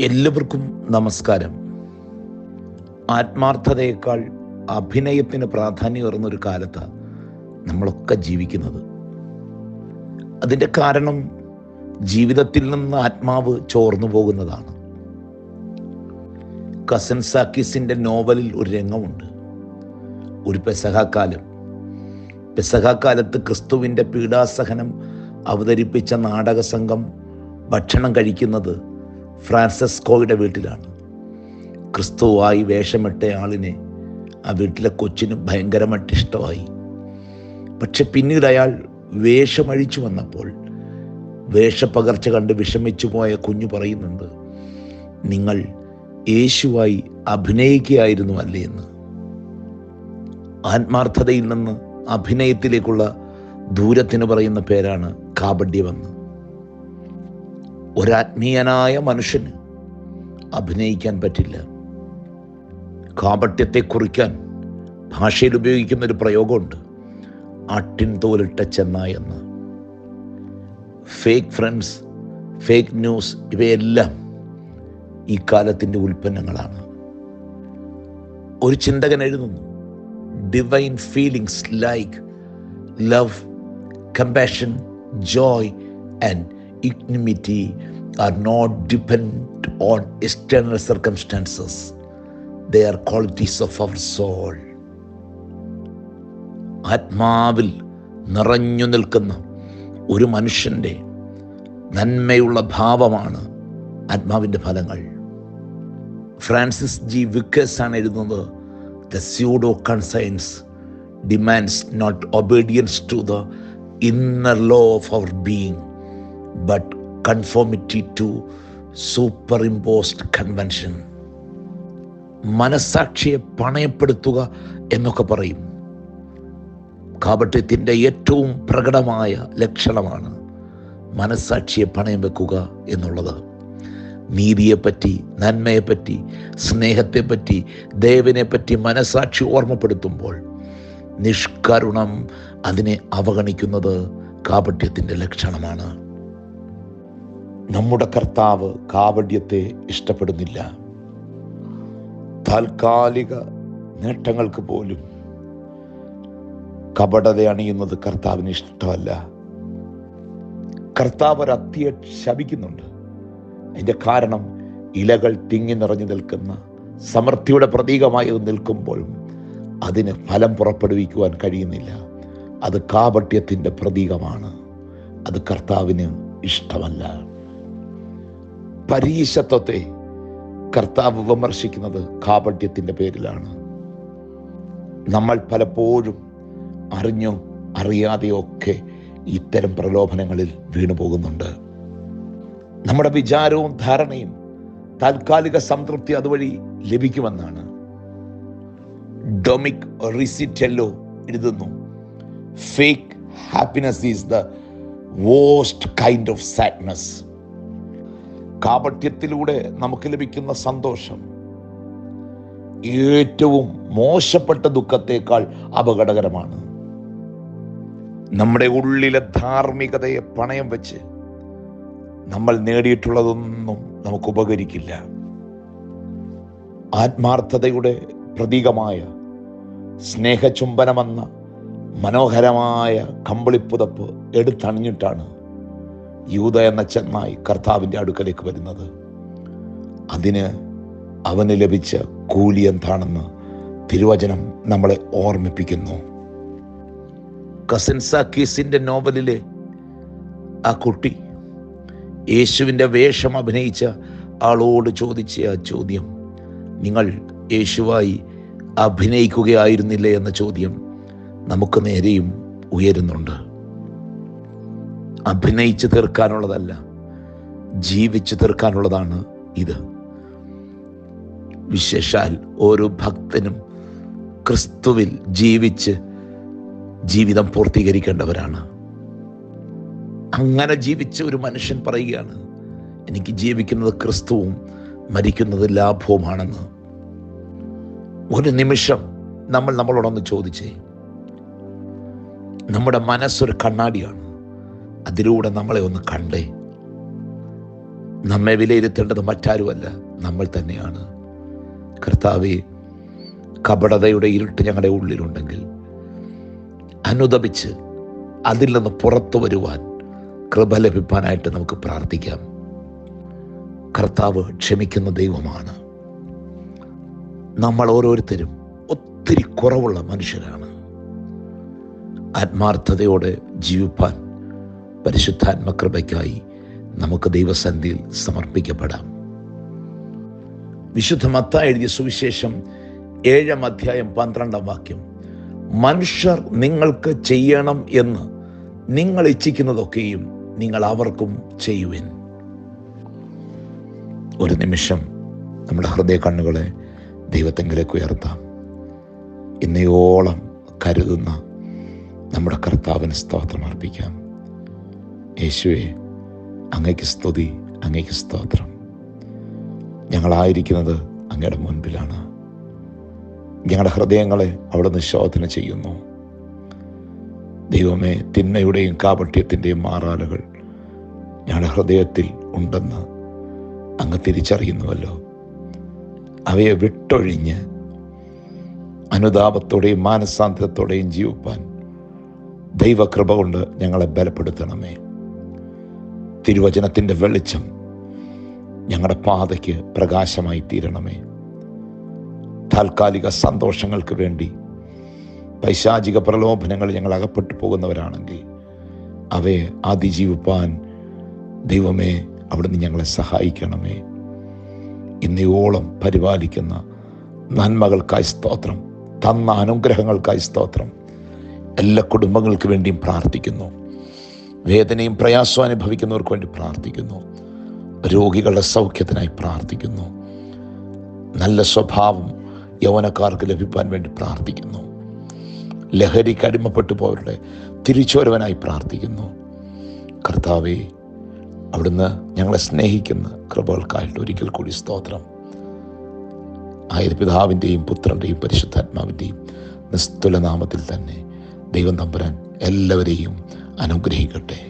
എല്ലാവർക്കും നമസ്കാരം. ആത്മാർത്ഥതയേക്കാൾ അഭിനയത്തിന് പ്രാധാന്യമേറുന്ന ഒരു കാലത്താണ് നമ്മളൊക്കെ ജീവിക്കുന്നത്. അതിന്റെ കാരണം ജീവിതത്തിൽ നിന്ന് ആത്മാവ് ചോർന്നു പോകുന്നതാണ്. കസൻ സാക്കിസിന്റെ നോവലിൽ ഒരു രംഗമുണ്ട്. ഒരു പെസഹാക്കാലം. പെസഹാക്കാലത്ത് ക്രിസ്തുവിന്റെ പീഡാസഹനം അവതരിപ്പിച്ച നാടക സംഘം ഭക്ഷണം കഴിക്കുന്നത് ഫ്രാൻസിസ്കോയുടെ വീട്ടിലാണ്. ക്രിസ്തുവായി വേഷമിട്ട ആളിനെ ആ വീട്ടിലെ കൊച്ചിന് ഭയങ്കരമായിട്ട് ഇഷ്ടമായി. പക്ഷെ പിന്നീട് അയാൾ വേഷമഴിച്ചു വന്നപ്പോൾ വേഷപ്പകർച്ച കണ്ട് വിഷമിച്ചു പോയ കുഞ്ഞു പറയുന്നുണ്ട് നിങ്ങൾ യേശുവായി അഭിനയിക്കുകയായിരുന്നു അല്ലേ എന്ന്. ആത്മാർത്ഥതയിൽ നിന്ന് അഭിനയത്തിലേക്കുള്ള ദൂരത്തിന് പറയുന്ന പേരാണ് കാപഡ്യമെന്ന് ഒരാത്മീയനായ മനുഷ്യന് അഭിനയിക്കാൻ പറ്റില്ല. കാപട്യത്തെ കുറിക്കാൻ ഭാഷയിൽ ഉപയോഗിക്കുന്ന ഒരു പ്രയോഗമുണ്ട്. ആട്ടിൻ തോലിട്ട ചെന്നായ എന്ന്. ഫേക്ക് ഫ്രണ്ട്സ് ഫേക്ക് ന്യൂസ് ഇവയെല്ലാം ഈ കാലത്തിന്റെ ഉൽപ്പന്നങ്ങളാണ്. ഒരു ചിന്തകൻ എഴുതുന്നു divine feelings like love compassion joy and equanimity are not depend on external circumstances the are qualities of our soul ആത്മാവിൽ നിറഞ്ഞു നിൽക്കുന്ന ഒരു മനുഷ്യന്റെ നന്മയുള്ള ഭാവമാണ് ആത്മാവിന്റെ ഫലങ്ങൾ. ഫ്രാൻസിസ് ജി വിക്കേഴ്സ് ആണ് എഴുതുന്നത് the pseudo conscience demands not obedience to the inner law of our being but conformity to super imposed convention മനസാക്ഷിയെ പണയപ്പെടുത്തുക എന്നൊക്കെ പറയും. കാപട്യത്തിന്റെ ഏറ്റവും പ്രകടമായ ലക്ഷണമാണ് മനസാക്ഷിയെ പണയം വെക്കുക എന്നുള്ളത്. നീതിയെപ്പറ്റി നന്മയെപ്പറ്റി സ്നേഹത്തെപ്പറ്റി ദേവനെപ്പറ്റി മനസാക്ഷി ഓർമ്മപ്പെടുത്തുമ്പോൾ നിഷ്കരുണം അതിനെ അവഗണിക്കുന്നത് കാപട്യത്തിന്റെ ലക്ഷണമാണ്. നമ്മുടെ കർത്താവ് കാവഡ്യത്തെ ഇഷ്ടപ്പെടുന്നില്ല. താൽക്കാലിക നേട്ടങ്ങൾക്ക് പോലും കപടത അണിയുന്നത് കർത്താവിന് ഇഷ്ടമല്ല. കർത്താവ് ഒരു അത്തിയെ ശപിക്കുന്നുണ്ട്. അതിന്റെ കാരണം ഇലകൾ തിങ്ങി നിറഞ്ഞു നിൽക്കുന്ന സമൃദ്ധിയുടെ പ്രതീകമായി അത് നിൽക്കുമ്പോഴും അതിന് ഫലം പുറപ്പെടുവിക്കുവാൻ കഴിയുന്നില്ല. അത് കാപട്യത്തിന്റെ പ്രതീകമാണ്. അത് കർത്താവിന് ഇഷ്ടമല്ല. പരീശത്വത്തെ കർത്താവ് വിമർശിക്കുന്നത് കാപട്യത്തിന്റെ പേരിലാണ്. നമ്മൾ പലപ്പോഴും അറിഞ്ഞോ അറിയാതെയോ ഒക്കെ ഇത്തരം പ്രലോഭനങ്ങളിൽ വീണു പോകുന്നുണ്ട്. നമ്മുടെ വിചാരവും ധാരണയും താൽക്കാലിക സംതൃപ്തി അതുവഴി ലഭിക്കുമെന്നാണ്. ഡൊമിക് റിസിറ്റെല്ലോ എഴുതുന്നു fake happiness is the worst kind of sadness കാപട്യത്തിലൂടെ നമുക്ക് ലഭിക്കുന്ന സന്തോഷം. ഏറ്റവും മോശപ്പെട്ട ദുഃഖത്തേക്കാൾ അപകടകരമാണ്. നമ്മുടെ ഉള്ളിലെ ധാർമ്മികതയെ പണയം വെച്ച് നമ്മൾ നേടിയിട്ടുള്ളതൊന്നും നമുക്ക് ഉപകരിക്കില്ല. ആത്മാർത്ഥതയുടെ പ്രതീകമായ സ്നേഹചുംബനമെന്ന മനോഹരമായ കമ്പിളിപ്പുതപ്പ് എടുത്തണിഞ്ഞിട്ടാണ് യൂത എന്ന ചെന്നായി കർത്താവിന്റെ അടുക്കലേക്ക് വരുന്നത്. അതിന് അവന് ലഭിച്ച കൂലി എന്താണെന്ന് തിരുവചനം നമ്മളെ ഓർമ്മിപ്പിക്കുന്നു. കസിൻസാക്കീസിന്റെ നോവലിലെ ആ കുട്ടി യേശുവിന്റെ വേഷം അഭിനയിച്ച ആളോട് ചോദിച്ച ആ ചോദ്യം നിങ്ങൾ യേശുവായി അഭിനയിക്കുകയായിരുന്നില്ലേ? എന്ന ചോദ്യം നമുക്ക് നേരെയും ഉയരുന്നുണ്ട്. അഭിനയിച്ചു തീർക്കാനുള്ളതല്ല ജീവിച്ചു തീർക്കാനുള്ളതാണ് ഇത്. വിശേഷാൽ ഓരോ ഭക്തനും ക്രിസ്തുവിൽ ജീവിച്ച് ജീവിതം പൂർത്തീകരിക്കേണ്ടവരാണ്. അങ്ങനെ ജീവിച്ച ഒരു മനുഷ്യൻ പറയുകയാണ് എനിക്ക് ജീവിക്കുന്നത് ക്രിസ്തുവും മരിക്കുന്നത് ലാഭവുമാണെന്ന്. ഒരു നിമിഷം നമ്മൾ നമ്മളോടൊന്ന് ചോദിച്ചേ നമ്മുടെ മനസ്സൊരു കണ്ണാടിയാണ്. അതിലൂടെ നമ്മളെ ഒന്ന് കണ്ടേ. നമ്മെ വിലയിരുത്തേണ്ടത് മറ്റാരുമല്ല നമ്മൾ തന്നെയാണ്. കർത്താവെ കപടതയുടെ ഇരുട്ട് ഞങ്ങളുടെ ഉള്ളിലുണ്ടെങ്കിൽ അനുദപിച്ച് അതിൽ നിന്ന് പുറത്തു വരുവാൻ കൃപ ലഭിക്കാനായിട്ട് നമുക്ക് പ്രാർത്ഥിക്കാം. കർത്താവ് ക്ഷമിക്കുന്ന ദൈവമാണ്. നമ്മൾ ഓരോരുത്തരും ഒത്തിരി കുറവുള്ള മനുഷ്യരാണ്. ആത്മാർത്ഥതയോടെ ജീവിപ്പാൻ പരിശുദ്ധാത്മകൃപയ്ക്കായി നമുക്ക് ദൈവസന്ധിയിൽ സമർപ്പിക്കപ്പെടാം. വിശുദ്ധ മത്ത എഴുതിയ സുവിശേഷം ഏഴാം അധ്യായം പന്ത്രണ്ടാം വാക്യം. മനുഷ്യർ നിങ്ങൾക്ക് ചെയ്യണം എന്ന് നിങ്ങൾ ഇച്ഛിക്കുന്നതൊക്കെയും നിങ്ങൾ അവർക്കും ചെയ്യുവിൻ. ഒരു നിമിഷം നമ്മുടെ ഹൃദയ കണ്ണുകളെ ദൈവത്തെങ്കിലേക്ക് ഉയർത്താം. ഇന്നയോളം കരുതുന്ന നമ്മുടെ കർത്താവിന് സ്തോത്രം അർപ്പിക്കാം. യേശുവെ അങ്ങയ്ക്ക് സ്തുതി അങ്ങയ്ക്ക് സ്തോത്രം. ഞങ്ങളായിരിക്കുന്നത് അങ്ങയുടെ മുൻപിലാണ്. ഞങ്ങളുടെ ഹൃദയങ്ങളെ അവിടുന്ന് നിശോധന ചെയ്യുന്നു. ദൈവമേ തിന്മയുടെയും കാപട്യത്തിന്റെയും മാറാലുകൾ ഞങ്ങളുടെ ഹൃദയത്തിൽ ഉണ്ടെന്ന് അങ്ങ് തിരിച്ചറിയുന്നുവല്ലോ. അവയെ വിട്ടൊഴിഞ്ഞ് അനുതാപത്തോടെയും മാനസാന്തരത്തോടെയും ജീവിപ്പാൻ ദൈവകൃപ കൊണ്ട് ഞങ്ങളെ ബലപ്പെടുത്തണമേ. തിരുവചനത്തിന്റെ വെളിച്ചം ഞങ്ങളുടെ പാതയ്ക്ക് പ്രകാശമായി തീരണമേ. താൽക്കാലിക സന്തോഷങ്ങൾക്ക് വേണ്ടി പൈശാചിക പ്രലോഭനങ്ങൾ ഞങ്ങൾ അകപ്പെട്ടു പോകുന്നവരാണെങ്കിൽ അവയെ അതിജീവിപ്പാൻ ദൈവമേ അവിടുന്ന് ഞങ്ങളെ സഹായിക്കണമേ. ഇന്നയോളം പരിപാലിക്കുന്ന നന്മകൾക്കായി സ്തോത്രം തന്ന അനുഗ്രഹങ്ങൾക്കായി സ്തോത്രം എല്ലാ കുടുംബങ്ങൾക്ക് വേണ്ടിയും പ്രാർത്ഥിക്കുന്നു. വേദനയും പ്രയാസവും അനുഭവിക്കുന്നവർക്ക് വേണ്ടി പ്രാർത്ഥിക്കുന്നു. രോഗികളുടെ സൗഖ്യത്തിനായി പ്രാർത്ഥിക്കുന്നു. നല്ല സ്വഭാവം യൗവനക്കാർക്ക് ലഭിക്കാൻ വേണ്ടി പ്രാർത്ഥിക്കുന്നു. ലഹരിക്ക് അടിമപ്പെട്ടു പോയവരുടെ തിരിച്ചുവരവനായി പ്രാർത്ഥിക്കുന്നു. കർത്താവെ അവിടുന്ന് ഞങ്ങളെ സ്നേഹിക്കുന്ന കൃപകൾക്കായിട്ട് ഒരിക്കൽ കൂടി സ്തോത്രം. ആയത് പിതാവിന്റെയും പുത്രന്റെയും പരിശുദ്ധാത്മാവിന്റെയും നിസ്തുലനാമത്തിൽ തന്നെ ദൈവം തമ്പുരാൻ എല്ലാവരെയും അനുഗ്രഹിക്കട്ടെ.